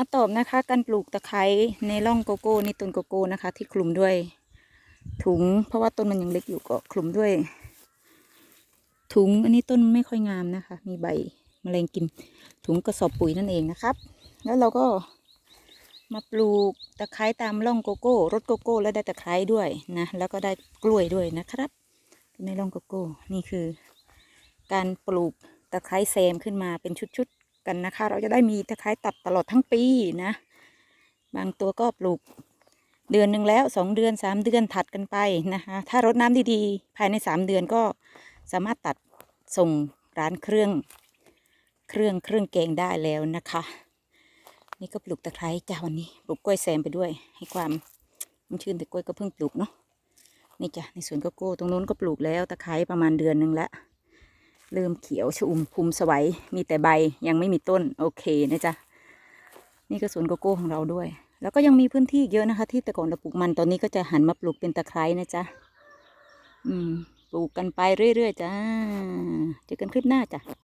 มาตอบนะคะการปลูกตะไคร้ในร่องโกโก้ในต้นโกโก้นะคะ ที่คลุมด้วย ถุง เพราะว่าต้นมันยังเล็กอยู่ก็คลุมด้วย ถุงอันนี้ต้นไม่ค่อยงามนะคะ มีใบแมลงกิน ถุงกระสอบปุ๋ยนั่นเองนะครับ แล้วเราก็มาปลูกตะไคร้ตามร่องโกโก้รดโกโก้ แล้วได้ตะไคร้ด้วยนะ แล้วก็ได้กล้วยด้วยนะครับในร่องโกโก้ นี่คือ การปลูกตะไคร้แซมขึ้นมาเป็นชุด กันนะคะ เราจะได้มีตะไคร้ตัดตลอดทั้งปีนะ บางตัวก็ปลูกเดือนหนึ่งแล้วสองเดือนสามเดือนถัดกันไปนะคะ ถ้ารดน้ำดีๆ ภายในสามเดือนก็สามารถตัดส่งร้านเครื่องเครื่องเครื่องแกงได้แล้วนะคะ นี่ก็ปลูกตะไคร้จ้าวันนี้ปลูกกล้วยแซมไปด้วย ให้ความมันชื่นแต่กล้วยก็เพิ่งปลูกเนาะนี่จ้ะในสวนโกโก้ตรงนู้นก็ปลูกแล้วตะไคร้ประมาณเดือนหนึ่งแล้ว เริ่มเขียวชอุ่มพุมสวัยมีแต่ใบยังไม่มีต้นโอเคนะจ๊ะนี่ก็สวนโกโก้ของเราด้วย แล้วก็ยังมีพื้นที่เยอะนะคะ ที่แต่ก่อนเราปลูกมันตอนนี้ก็จะหันมาปลูกเป็นตะไคร้นะจ๊ะอืมปลูกกันไปเรื่อยๆจ้าเจอกันคลิปหน้าจ้ะ